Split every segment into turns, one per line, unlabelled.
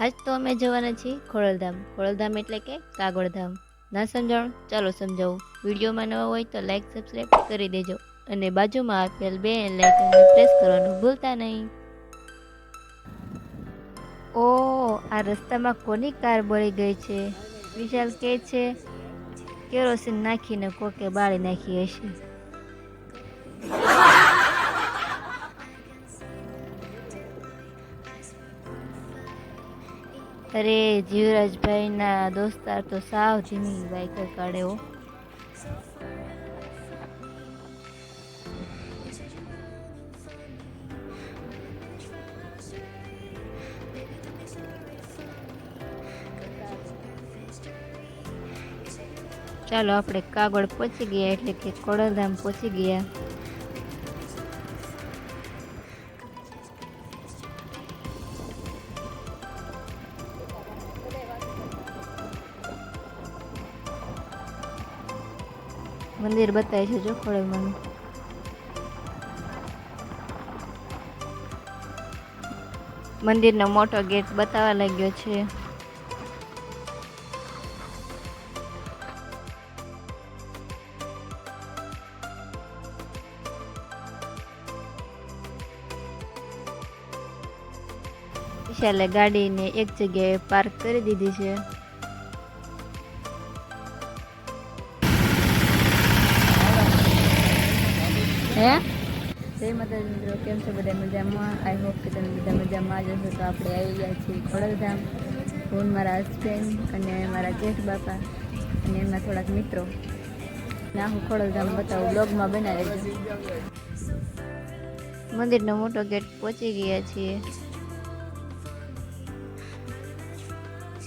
આજ તો અમે જવાના છીએ ખોડલધામ. ખોડલધામ એટલે કે કાગળધામ. ના સમજાણું? ચાલો સમજાવું. વિડીયોમાં નવા હોય તો લાઈક સબસ્ક્રાઈબ કરી દેજો. અને બાજુમાં આપેલ બે લાઇકનને પ્રેસ કરવાનું ભૂલતા નહીં. ઓ, આ રસ્તામાં કોની કાર બળી ગઈ છે? વિશાલ કે છે, કેરોસીન નાખીને કોકે બાળી નાખી હશે. અરે, જીવરાજભાઈના દોસ્તાર તો સાવ ધીમી બાઈક કાઢે હો. ચાલો, આપણે કાગળ પહોંચી ગયા એટલે કે ખોડલધામ પહોંચી ગયા. મંદિર બતાવે છે જો ખોડલમાંનું મંદિરનો મોટો ગેટ બતાવવા લાગ્યો છે. વિશાલે ગાડીને એક જગ્યાએ પાર્ક કરી દીધી છે. હે જય માતાજી મિત્રો કેમ છો બધા મજામાં? આઈ હોપ કે તમે બધા મજામાં જ હશો. તો આપણે આવી ગયા છીએ ખોડલધામ. હું મારા હસબન્ડ અને મારા જેઠ બાપા અને એમના થોડાક મિત્રો. ના હું ખોડલધામ બતાવું બ્લોગમાં બનાવી છું મંદિરનો મોટો ગેટ પહોંચી ગયા છીએ.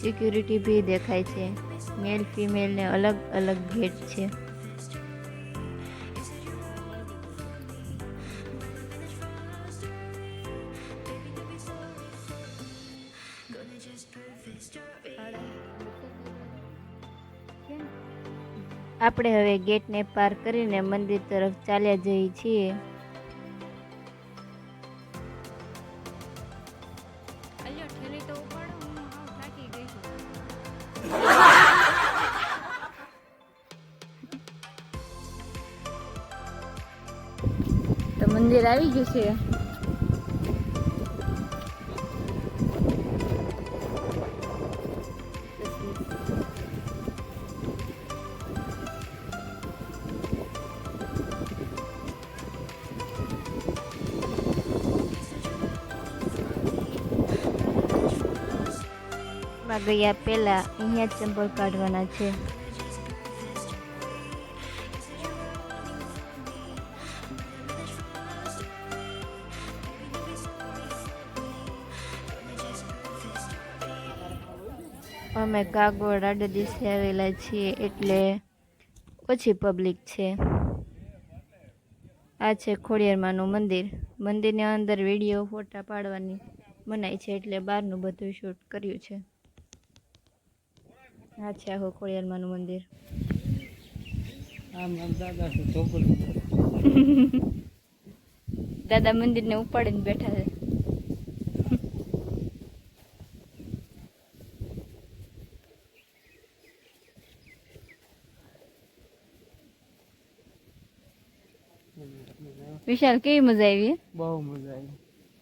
સિક્યુરિટી બી દેખાય છે. મેલ ફિમેલને અલગ અલગ ગેટ છે. આપણે હવે ગેટને પાર કરીને મંદિર તરફ ચાલ્યા જઈએ છીએ.
અલ્યો ઠેલી તો ઉપાડો હું હાવ થાકી ગઈ છું.
તો મંદિર આવી ગયું છે. માં ગયા પહેલા અહીંયા જ ચંપલ કાઢવાના છે. અમે કાગોળ આડે દિવસે આવેલા છીએ એટલે ઓછી પબ્લિક છે. આ છે ખોડિયારમાંનું મંદિર. મંદિરની અંદર વીડિયો ફોટા પાડવાની મનાય છે એટલે બહારનું બધું શૂટ કર્યું છે. આ છે આખું ખોડિયારમાંનું મંદિર.
દાદા
મંદિરને ઉપાડીને બેઠા છે. વિશાલ કેવી મજા આવી?
બહુ મજા આવી.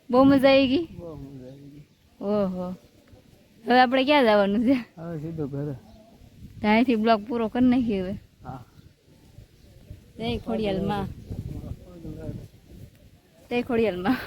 બહુ મજા આવી ગઈ?
બહુ મજા આવી ગઈ.
ઓહો. હવે આપણે ક્યાં જવાનું છે?
હવે સીધો ઘરે.
તો અહીંથી બ્લોગ પૂરો કરી નાખીએ હવે. જય ખોડિયાલમાં. જય ખોડિયાલમાં.